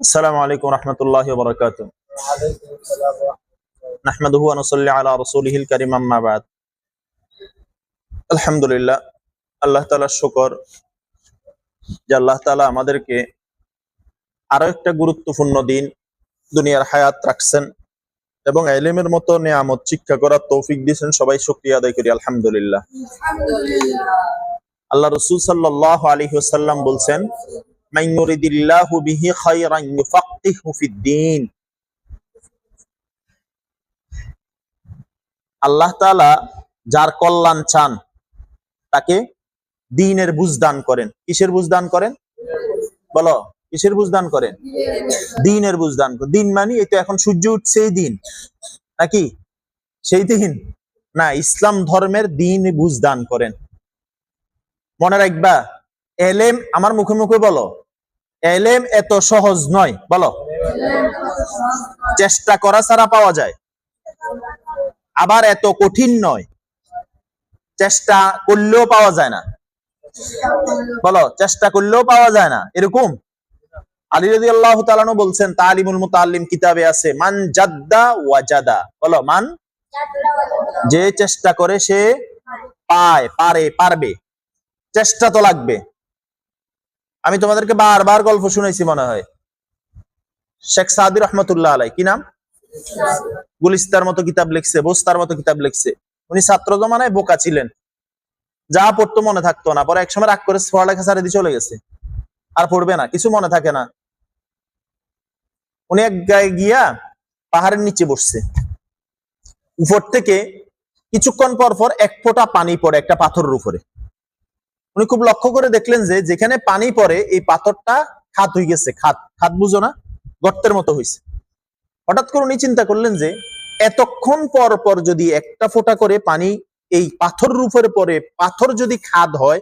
আসসালামু আলাইকুম রহমতুল্লাহ বরকাত নাহমাদুহু আনুসল্লি আলা রসুলহিল কারিম আম্মাবাদ আলহামদুলিল্লাহ আল্লাহ তালার শুকর যে আল্লাহ তালা আমাদেরকে আরও একটা গুরুত্বপূর্ণ দিন দুনিয়ার হায়াত রাখছেন এবং এলিমের মতো নিয়ামত শিক্ষা করার তৌফিক দিয়েছেন। সবাই শুক্রিয়া আদায় করি আলহামদুলিল্লাহ। আল্লাহ রসুল সাল্লাহ আলী সাল্লাম বলছেন আল্লাহ যার কল্যাণ চান, তাকে দিনের বুঝ দান করেন। কিসের বুঝ দান করেন? বলো, কিসের বুঝ দান করেন? দিনের বুঝ দান মানে এই তো এখন সূর্য উঠছে দিন। নাকি? সেই দিন? না, ইসলাম ধর্মের দিন বুঝ দান করেন। মনে রাখবা, এলেম আমার মুখে মুখে বলো। এলেম এত সহজ নয়, বলো। চেষ্টা করা ছাড়া পাওয়া যায়। আবার এত কঠিন নয়। চেষ্টা করলেও পাওয়া যায় না। বলো, চেষ্টা করলেও পাওয়া যায় না। এরকম? আলী রাজি আল্লাহ তালানো বলছেন, তালিমুল মুতাল্লিম কিতাবে আছে, মান জাদ্দা ওয়াজাদা। বলো, মান? যে চেষ্টা করে সে পায়, পারে, পারবে। চেষ্টা তো লাগবে। আমি তোমাদেরকে বারবার গল্প শুনেছি মনে হয়। শেখ সাদি রহমতুল্লাহ আলাই, কি নাম? গুলিস্তার মতো কিতাব লিখছে, বোস্তার মতো কিতাব লিখছে। উনি ছাত্র জমানায় বোকা ছিলেন। যা পড়তো মনে থাকতো না, পরে একসময় রাগ করে পড়ালেখা সারে দিয়ে চলে গেছে। আর পড়বে না, কিছু মনে থাকে না। উনি এক গায়ে গিয়া পাহাড়ের নিচে বসছে। উপর থেকে কিছুক্ষণ পর পর এক ফোঁটা পানি পড়ে একটা পাথরের উপরে। উনি খুব লক্ষ্য করে দেখলেন যে যেখানে পানি পড়ে এই পাথরটা খাত হয়ে গেছে, খাত। খাত বুঝো না? গর্তের মতো হয়েছে হঠাৎ করে উনি চিন্তা করলেন যে এতক্ষণ পর পর যদি একটা ফোঁটা করে পানি এই পাথর উপরে পড়ে, পাথর যদি খাদ হয়,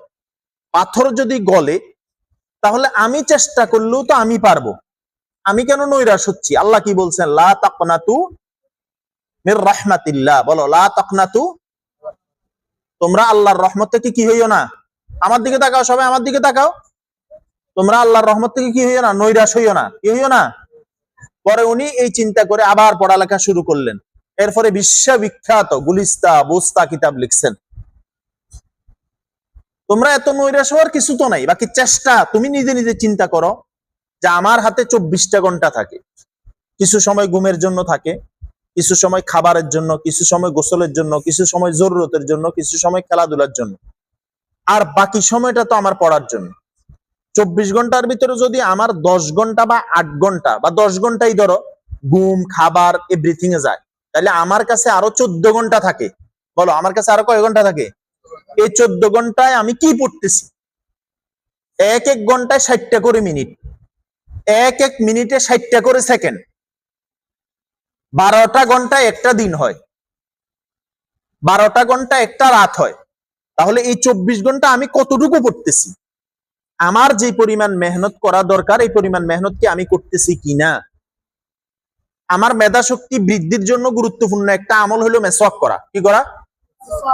পাথর যদি গলে, তাহলে আমি চেষ্টা করলেও তো আমি পারব। আমি কেন নৈরাশ হচ্ছি? আল্লাহ কি বলছেন? লা তাকনাতু মির রাহমাতিল্লাহ। বলো, লা তাকনাতু? তোমরা আল্লাহর রহমত থেকে কি হইও না? আমার দিকে তাকাও, সবাই আমার দিকে তাকাও। তোমরা আল্লাহর রহমত থেকে কি হইও না? নৈরাশ হইও না। কি হইও না? পরে উনি এই চিন্তা করে আবার পড়ালেখা শুরু করলেন। এরপরে বিশ্ববিখ্যাত গুলিস্তা বোস্তা কিতাব লিখছেন। তোমরা এত নৈরাশ হওয়ার কিছু তো নাই, বাকি চেষ্টা তুমি নিজে নিজে চিন্তা করো যে আমার হাতে চব্বিশটা ঘণ্টা থাকে। কিছু সময় ঘুমের জন্য থাকে, কিছু সময় খাবারের জন্য, কিছু সময় গোসলের জন্য, কিছু সময় জরুরতের জন্য, কিছু সময় খেলাধুলার জন্য। আর বাকি সময়টা তো আমার পড়ার জন্য। চব্বিশ ঘণ্টার ভিতরে যদি আমার দশ ঘণ্টা বা আট ঘণ্টা বা দশ ঘন্টাই ধরো ঘুম, খাবার এভরিথিং এ যায়, তাহলে আমার কাছে আরও চোদ্দ ঘণ্টা থাকে। বলো, আমার কাছে আরও কয় ঘণ্টা থাকে? এই চোদ্দ ঘন্টায় আমি কি পড়তেছি? এক এক ঘন্টায় ষাটটা করে মিনিট। এক এক মিনিটে ষাটটা করে সেকেন্ড। বারোটা ঘন্টায় একটা দিন হয়। বারোটা ঘণ্টা একটা রাত হয়। তাহলে এই চব্বিশ ঘণ্টা আমি কতটুকু পড়তেছি আমার যে পরিমাণ মেহনত করা দরকার, এই পরিমাণ মেহনত কি আমি করতেছি কিনা? আমার মেধা শক্তি বৃদ্ধির জন্য গুরুত্বপূর্ণ একটা আমল হলো মেসওয়াক করা। কি করা? হয়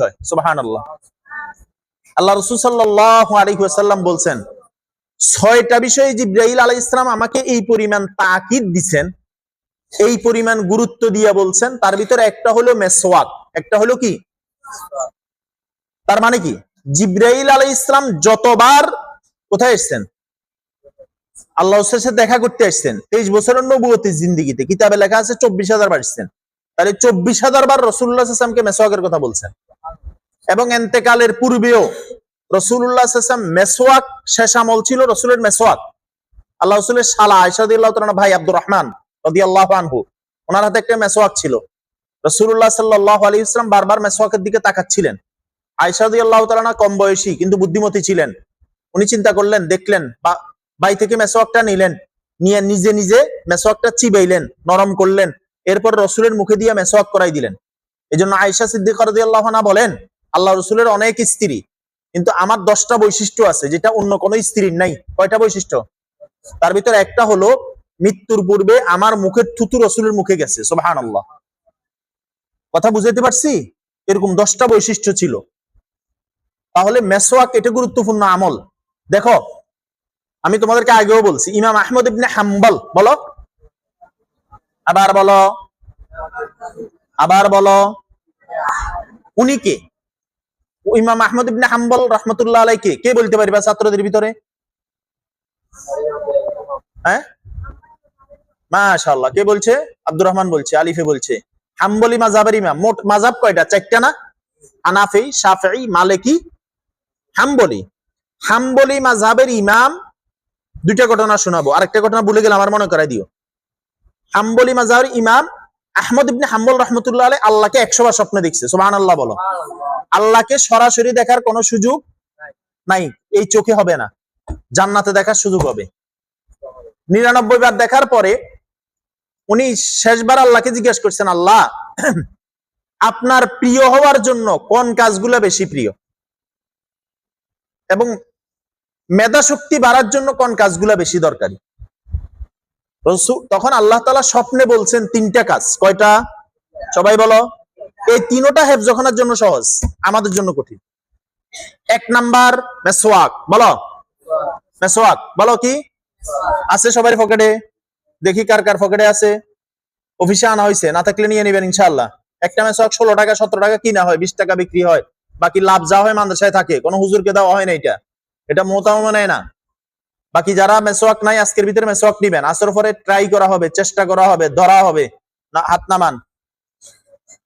হয়। আমাকে এই পরিমাণ তাকিদ দিবেন এই পরিমাণ গুরুত্ব দিয়া বলছেন, তার ভিতরে একটা হলো মেসওয়াক, একটা হলো কি? তার মানে কি? জিব্রাইল আলাই ইসলাম যতবার কোথায় এসছেন? আল্লাহ সাথে দেখা করতে আসছেন তেইশ বছরের নবুয়তি জিন্দিগিতে। কিতাবে লেখা আছে চব্বিশ হাজার বার এসছেন। তাহলে চব্বিশ হাজার বার রসুল্লাহ আসলামকে মেসওয়াকের কথা বলছেন। এবং এন্তেকালের পূর্বেও রসুল্লাহ আসলাম মেসওয়াক শেষ আমল ছিল রসুলের মেসওয়াক। আল্লাহ রসুলের শালা আয়সাদুল্লাহ ভাই আব্দুর রহমান। ওনার হাতে একটা মেসওয়াক ছিল। রসুল্লাহ সাল্লাহ আলী ইসলাম বারবার মেসওয়াকের দিকে তাকাচ্ছিলেন। তালানা কম বয়সী, কিন্তু বুদ্ধিমতী ছিলেন। উনি চিন্তা করলেন, দেখলেন, বা, বাই থেকে মেসওয়াকটা নিলেন, নিয়ে নিজে নিজে মেসওয়াকটা চিবাইলেন, নরম করলেন, এরপর রসুলের মুখে দিয়ে মেসওয়াক করাই দিলেন। এই জন্য আয়সা সিদ্দিক বলেন আল্লাহ রসুলের অনেক স্ত্রী, কিন্তু আমার দশটা বৈশিষ্ট্য আছে, যেটা অন্য কোনো স্ত্রীর নাই। কয়টা বৈশিষ্ট্য? তার ভিতরে একটা হলো মৃত্যুর পূর্বে আমার মুখের থুতু রসুলের মুখে গেছে সোবাহান আল্লাহ কথা বুঝাইতে পারছি? এরকম দশটা বৈশিষ্ট্য ছিল। তাহলে মেসোয়াক এটা গুরুত্বপূর্ণ আমল। দেখো, আমি তোমাদেরকে আগেও বলছি, ইমাম আহমদ ইবনে হাম্বল, বলো। আবার বলো। আবার বলো। উনি কে? ইমাম আহমদ ইবনে হাম্বল রহমতুল্লাহ আলাই কে? কে বলতে পারবে ছাত্রদের ভিতরে? হ্যাঁ? মাশাআল্লাহ। কে বলছে? আব্দুর রহমান বলছে, আলিফে বলছে। হাম্বলি মাজাবের ইমাম। মোট মাজাব কয়টা? চারটা না? আনাফি শাফি মালিকি, হাম্বলি। হাম্বলি মাজাবের ইমাম, দুইটা ঘটনা শোনাবো। আরেকটা ঘটনা ভুলে গেলাম আমার মনে করাই দিও। হাম্বলি মাজাবের ইমাম আহমদ ইবনে হাম্বল রহমতুল্লাহ আলাই আল্লাহকে একশো বার স্বপ্নে দেখছে। সুবহান আল্লাহ বলো। আল্লাহকে সরাসরি দেখার কোনো সুযোগ নাই। এই চোখে হবে না। জান্নাতে দেখার সুযোগ হবে। নিরানব্বই বার দেখার পরে উনি শেষবার আল্লাহকে জিজ্ঞেস করছেন, আল্লাহ, আপনার প্রিয় হওয়ার জন্য কোন কাজগুলো বেশি প্রিয়? এবং মেধা শক্তি বাড়ার জন্য কোন কাজগুলো বেশি দরকারি? তখন আল্লাহ তালা স্বপ্নে বলছেন, তিনটা কাজ। কয়টা? সবাই বলো। এই তিনোটা হেফজখানার জন্য সহজ, আমাদের জন্য কঠিন। এক নাম্বার মেসোয়াক বলো। মেসোয়াক বলো কি? আছে সবার পকেটে? দেখি কার কার পকেটে আছে। অফিসে আনা হয়েছে না থাকলে নিয়ে নেবেন ইনশাল্লাহ একটা মেসোয়াক ষোলো টাকা, সতেরো টাকা কিনা হয়, বিশ টাকা বিক্রি হয়, বাকি লাভ যা হয় মাদ্রাসায় থাকে, কোনো হুজুরকে দেওয়া হয় না এটা। এটা মোতামা নেয় না। বাকি যারা মেসোয়াক নাই, আজকের ভিতরে মেসোয়াক নিবেন। আসর পরে ট্রাই করা হবে, চেষ্টা করা হবে, ধরা হবে, না হাত নামান।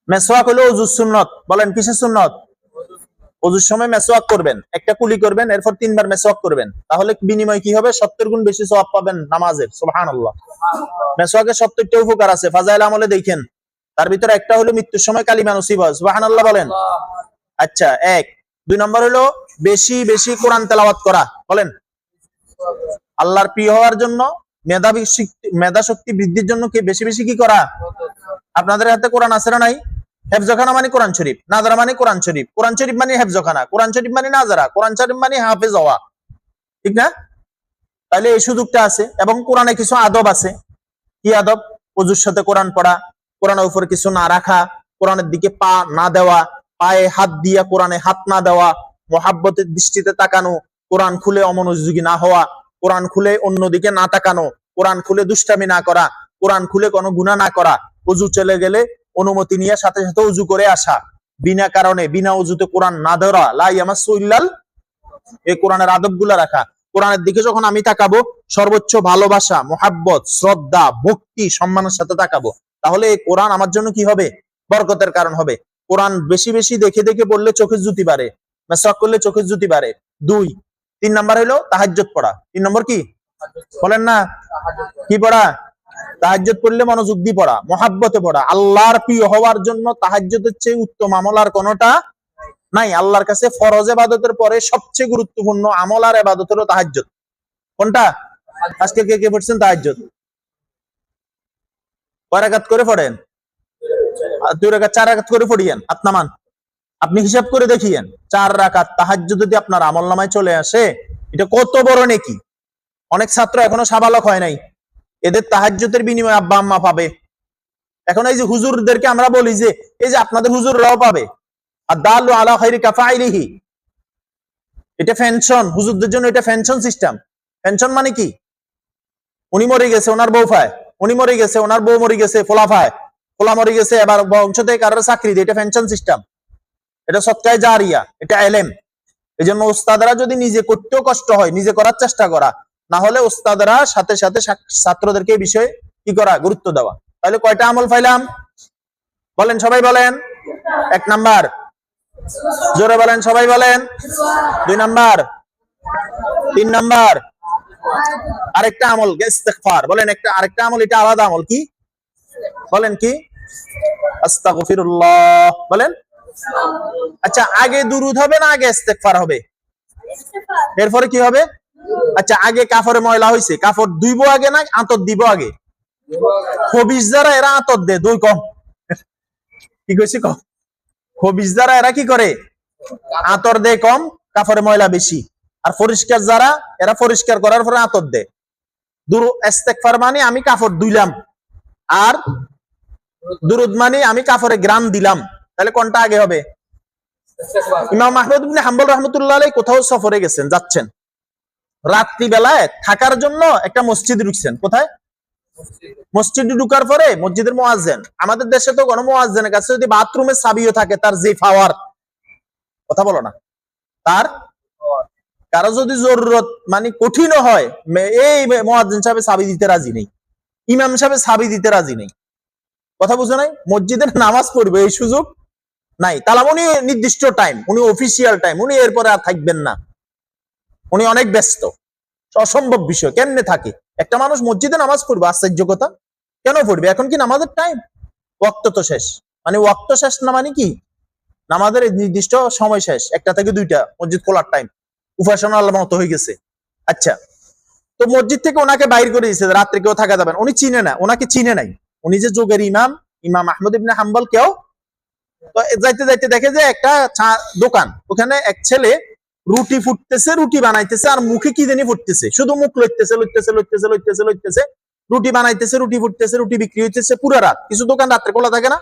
মেসোয়াক হলো অজুর সুন্নত, বলেন কিসের সুন্নত? অজুর সময় মেসোয়াক করবেন, একটা কুলি করবেন, এরপর তিনবার মেসোয়াক করবেন। তাহলে বিনিময় কি হবে? সত্তর গুণ বেশি সওয়াব পাবেন নামাজের সুবহান আল্লাহ মেসোয়াকের সত্তরটা উপকার আছে, ফাজাইল আমলে দেখেন। তার ভিতরে একটা হলো মৃত্যুর সময় কালিমা নসিব হয় সুবহান আল্লাহ বলেন। আচ্ছা এক। দুই নম্বর হলো বেশি বেশি কোরআন তেলাওয়াত করা, বলেন। আল্লাহর প্রিয় হওয়ার জন্য মেধাবী মেধা শক্তি বৃদ্ধির জন্য কি বেশি বেশি কি করা? আপনাদের হাতে কোরআন আছে না নাই? হেফজখানা মানে কোরআন শরীফ, নাজারা মানে কোরআন শরীফ। কোরআন শরীফ মানে হেফজখানা, কোরআন শরীফ মানে নাজারা, কোরআন শরীফ মানে হাফেজ হওয়া ঠিক না? তাহলে এই সুযোগটা আছে, এবং কোরআনে কিছু আদব আছে। কি আদব? অজুর সাথে কোরআন পড়া, কোরআনের উপর কিছু না রাখা, কোরআনের দিকে পা না দেওয়া, পায়ে হাত দিয়া কোরআনে হাত না দেওয়া, মহাব্বতের দৃষ্টিতে তাকানো, কোরআন খুলে অমনোযোগী না হওয়া, কোরআন খুলে অন্যদিকে না তাকানো, কোরআন খুলে দুষ্টামি না করা, কোরআন খুলে কোনো গুণা না করা, অজু চলে গেলে অনুমতি নিয়ে সাথে সাথে উজু করে আসা। বিনা কারণে, বিনা উজুতে কোরআন না ধরা। লাই আমার এই কোরআনের আদব রাখা। কোরআনের দিকে যখন আমি তাকাবো, সর্বোচ্চ ভালোবাসা, মোহাব্বত, শ্রদ্ধা, ভক্তি, সম্মানের সাথে তাকাবো, তাহলে এই কোরআন আমার জন্য কি হবে? বরকতের কারণ হবে। কোরআন বেশি বেশি দেখে দেখে পড়লে চোখের জুতি বাড়ে। মেসাক করলে চোখের জুতি বাড়ে। দুই, তিন নাম্বার হলো তাহাজ্জত পড়া। তিন নম্বর কি? বলেন না। কি পড়া? তাহাজ্জত পড়লে মনোযোগ দিয়ে পড়া, মহাব্বতে পড়া। আল্লাহর প্রিয় হওয়ার জন্য তাহাজ্জতের চেয়ে উত্তম আমল আর কোনোটা নাই। আল্লাহর কাছে ফরজ এবাদতের পরে সবচেয়ে গুরুত্বপূর্ণ আমল আর এবাদত হলো তাহাজ্জত কোনটা? আজকে কে কে পড়ছেন তাহাজ্জত কয় রাকাত করে পড়েন? দুই রাকাত, চার রাকাত করে পড়িয়েন আপনামান আপনি হিসাব করে দেখিয়েন, চার রাকাত তাহাজ্জুদ যদি আপনার আমল নামায় চলে আসে, এটা কত বড় নেকি? অনেক ছাত্র এখনও সাবালক হয় নাই। এদের তাহাজ্জুদের বিনিময়ে আব্বা আম্মা পাবে। এখন এই যে হুজুরদেরকে আমরা বলি যে, এই যে আপনাদের হুজুররাও পাবে। আর দালু আলা খাইরি কাফাইলিহি। এটা পেনশন হুজুরদের জন্য এটা পেনশন সিস্টেম। পেনশন মানে কি? উনি মরে গেছে, ওনার বউ ফায় উনি মরে গেছে, ওনার বউ মরে গেছে, ফোলা ফায় ফোলা মরে গেছে, এবার বংশ থেকে কারোর চাকরি দিয়ে, এটা পেনশন সিস্টেম। এটা সৎকায় জারিয়া, এটা এলেম। এই জন্য ওস্তাদরা যদি নিজে করতেও কষ্ট হয়, নিজে করার চেষ্টা করা না হলে ওস্তাদরা সাথে সাথে ছাত্র- ছাত্রদেরকে এই বিষয়ে কি করা, গুরুত্ব দেওয়া। তাহলে কয়টা আমল পাইলাম বলেন, সবাই বলেন। এক নাম্বার। জোরে বলেন, সবাই বলেন। দুই নাম্বার। তিন নাম্বার। আরেকটা আমল, ইস্তেগফার। বলেন, একটা আরেকটা আমল, এটা আলাদা আমল কি? বলেন কি? আস্তাগফিরুল্লাহ। বলেন। আচ্ছা আগে দুরুদ হবে না আগে ইস্তেগফার হবে? এরপরে কি হবে? আচ্ছা আগে কাফরে ময়লা হইছে। কাফর দুইব আগে না আতর দিব আগে? খবিস যারা এরা আতর দে, দুই কম। কি কইছি কম? খবিস যারা এরা কি করে? আতর দে কম, কাফরে ময়লা বেশি। আর পরিষ্কার যারা, এরা পরিষ্কার করার পরে আতর দে। দুরু ইস্তেগফার মানে আমি কাফর দুইলাম। আর দুরুদ মানে আমি কাফরে গ্রাম দিলাম। তাহলে কোনটা আগে হবে? ইমাম মাহমুদ হাম্বল রহমতুল্লাহ কোথাও সফরে গেছেন, যাচ্ছেন। রাত্রি বেলায় থাকার জন্য একটা মসজিদ ঢুকছেন। কোথায়? মসজিদ ঢুকার পরে মসজিদের মোয়াজ্জেন। আমাদের দেশে তো কোনো মোয়াজ্জেনের কাছে যদি বাথরুমে চাবিও থাকে, তার যে পাওয়ার কথা বলো না। তার? কারও যদি জরুরত মানে কঠিন হয় এই মোয়াজ্জেন সাহেব চাবি দিতে রাজি নেই। ইমাম সাহেব সাবি দিতে রাজি নেই। কথা বুঝো নাই? মসজিদের নামাজ পড়বে, এই সুযোগ নাই। তাহলে উনি নির্দিষ্ট টাইম উনি অফিসিয়াল টাইম উনি এরপরে আর থাকবেন না। উনি অনেক ব্যস্ত। অসম্ভব বিষয়, কেমনে থাকে? একটা মানুষ মসজিদে নামাজ পড়বে আশ্চর্য কেন পড়বে? এখন কি নামাজের টাইম ওয়াক্ত তো শেষ। মানে ওয়াক্ত শেষ না মানে কি? নামাজের নির্দিষ্ট সময় শেষ। একটা থেকে দুইটা মসজিদ খোলার টাইম উপাসনা আল্লাহ মতো হয়ে গেছে। আচ্ছা। তো মসজিদ থেকে ওনাকে বাইর করে দিয়েছে রাত্রে কেউ থাকা যাবে না। উনি চিনে না। ওনাকে চিনে নাই। উনি যে যোগের ইমাম ইমাম আহমদ ইবনে হাম্বল কেউ? তো যাইতে যাইতে দেখে যে একটা দোকান। ওখানে এক ছেলে রুটি ফুটতেছে, রুটি বানাইতেছে, আর মুখে কি জানি ফুটতেছে? শুধু মুখ লইতেছে লইতেছে লইতেছে লইতেছে লইতেছে, রুটি বানাইতেছে, রুটি ফুটতেছে, রুটি বিক্রি হইতেছে পুরো রাত। কিছু দোকান রাত্রে খোলা থাকে না?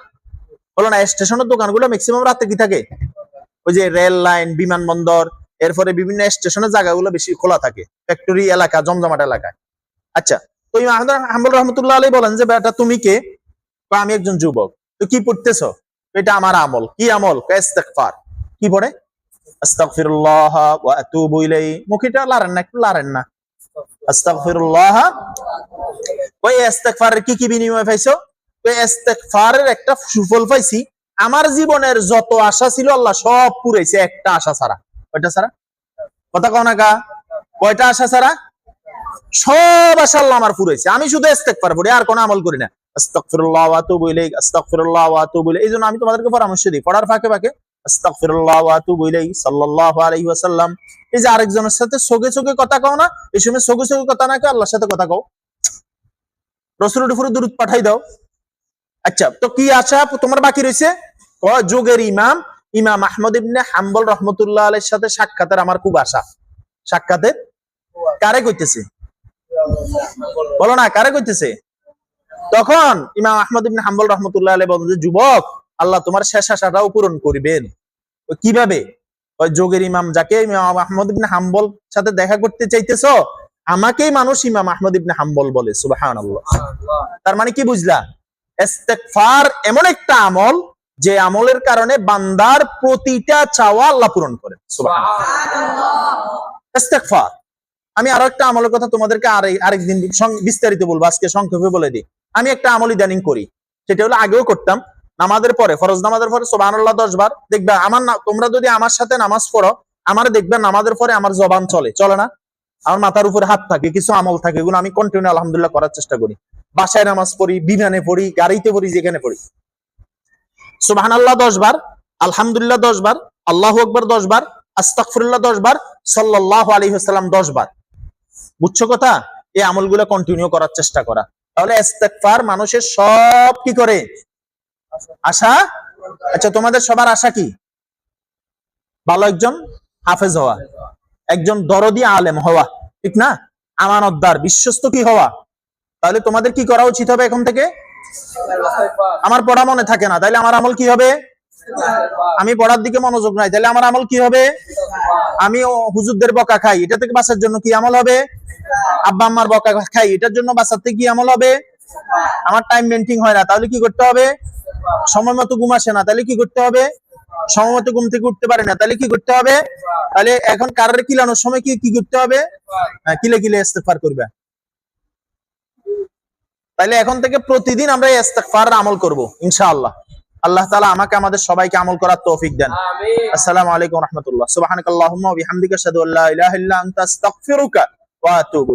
বলো না, স্টেশনের দোকানগুলো ম্যাক্সিমাম রাতে কি থাকে? ওই যে রেল লাইন, বিমানবন্দর, এরপরে বিভিন্ন স্টেশনের জায়গাগুলো বেশি খোলা থাকে। ফ্যাক্টরি এলাকা, জমজমাট এলাকায় আচ্ছা তো ইমাম আহমদ হাম্বল রহমতুল্লাহ আলী বলেন যে, বেটা, তুমি কে? আমি একজন যুবক। তো কি পড়তেছো? এটা আমার আমল। কি আমল? কি পড়ে? একটু সুফল পাইছি। আমার জীবনের যত আশা ছিল আল্লাহ সব পুরাইছে, একটা আশা ছাড়া। কয়টা ছাড়া? কথা কও না কয়টা আশা ছাড়া? সব আশা আল্লাহ আমার পুরাইছে। আমি শুধু ইস্তেগফার পড়ি, আর কোনো আমল করি না। ওয়া আমি তোমাদেরকে পরামর্শ দিই, পড়ার ফাঁকে ফাঁকে আস্তাগফিরুল্লাহ ওয়া আতুবু ইলাইহি সাল্লাল্লাহু আলাইহি ওয়াসাল্লাম। এই যে আরেকজনের সাথে সগে সগে কথা কও না, এই সময় সগে সগে কথা না আল্লাহর সাথে কথা কও। উপরে পাঠাই দাও। আচ্ছা তো কি আশা তোমার বাকি ক ইমাম ইমাম আহমদ ইবনে হাম্বল রহমতুল্লাহ আলাইহির সাথে সাক্ষাতের আমার খুব আশা। সাক্ষাতের? কারে কইতেছে? বলো না, কারে কইতেছে? তখন ইমাম আহমদ ইবনে হাম্বল রহমতুল্লাহ আলাইহি বলেন যে যুবক আল্লাহ তোমার শেষ আশাটাও পূরণ করবেন। কীভাবে? ওই যোগের ইমাম যাকে আহমদ ইবনে হাম্বল সাথে দেখা করতে চাইতেছো, আমাকেই মানুষ ইমাম আহমদ ইবনে হাম্বল বলে আল্লাহ তার মানে কি বুঝলা? ইস্তেগফার এমন একটা আমল যে আমলের কারণে বান্দার প্রতিটা চাওয়া আল্লাহ পূরণ করে ইস্তেগফার। আমি আরও একটা আমলের কথা তোমাদেরকে আরেক আরেকদিন বিস্তারিত বলব, আজকে সংক্ষেপে বলে দিই। আমি একটা আমল ইদানিং করি, সেটা হলো আগেও করতাম নামাজের পরে, ফরজ নামাজের পরে সুবহানাল্লাহ দশ বার দেখবে, আমার তোমরা যদি আমার সাথে নামাজ পড়ো, আমার দেখবে নামাজের পরে আমার জবান চলে। চলে না? আমার মাথার উপরে হাত থাকে, কিছু আমল থাকে, এগুলো আমি কন্টিনিউ আলহামদুলিল্লাহ করার চেষ্টা করি। বাসায় নামাজ পড়ি, বিমানে পড়ি, গাড়িতে পড়ি, যেখানে পড়ি। সুবাহান আল্লাহ দশ বার, আলহামদুলিল্লাহ দশ বার, আল্লাহ আকবর দশ বার আস্তাকফিরুল্লাহ দশ বার সাল্লাহ আলী হাসাল্লাম দশ বার। বুঝছ কথা? এই আমলগুলো কন্টিনিউ করার চেষ্টা করা। তাহলে মানুষের সব কি করে? আশা? আচ্ছা তোমাদের সবার আশা কি? ভালো একজন হাফেজ হওয়া। একজন দরদি আলেম হওয়া, ঠিক না? আমানতদার, বিশ্বস্ত কি হওয়া? তাহলে তোমাদের কি করা উচিত হবে এখন থেকে? আমার পড়া মনে থাকে না তাহলে আমার আমল কি হবে? আমি পড়ার দিকে মনোযোগ নাই তাহলে আমার আমল কি হবে? আমি হুজুরদের বকা খাই, এটা থেকে বাঁচার জন্য কি আমল হবে? আব্বা আম্মার বকা খাই, এটার জন্য বাঁচাতে কি আমল হবে? আমার টাইম মেনটেন হয় না, তাহলে কি করতে হবে? সময় মতো ঘুম আসে না তাহলে কি করতে হবে? সময় মতো ঘুম থেকে উঠতে পারে না তাহলে কি করতে হবে? তাহলে এখন কারের কিলানোর সময় কি কি করতে হবে? হ্যাঁ, কিলে কিলে ইস্তেগফার করবে। তাহলে এখন থেকে প্রতিদিন আমরা এই আমল করব ইনশাআল্লাহ। আল্লাহ তাআলা আমাকে আমাদের সবাইকে আমল করার তৌফিক দেন। আমিন। আসসালামু আলাইকুম রহমতুল্লাহ। সুবহানাকাল্লাহুম্মা ওয়া বিহামদিকা আশহাদু আল্লা ইলাহা ইল্লা আনতা আস্তাগফিরুকা ওয়া আতুবু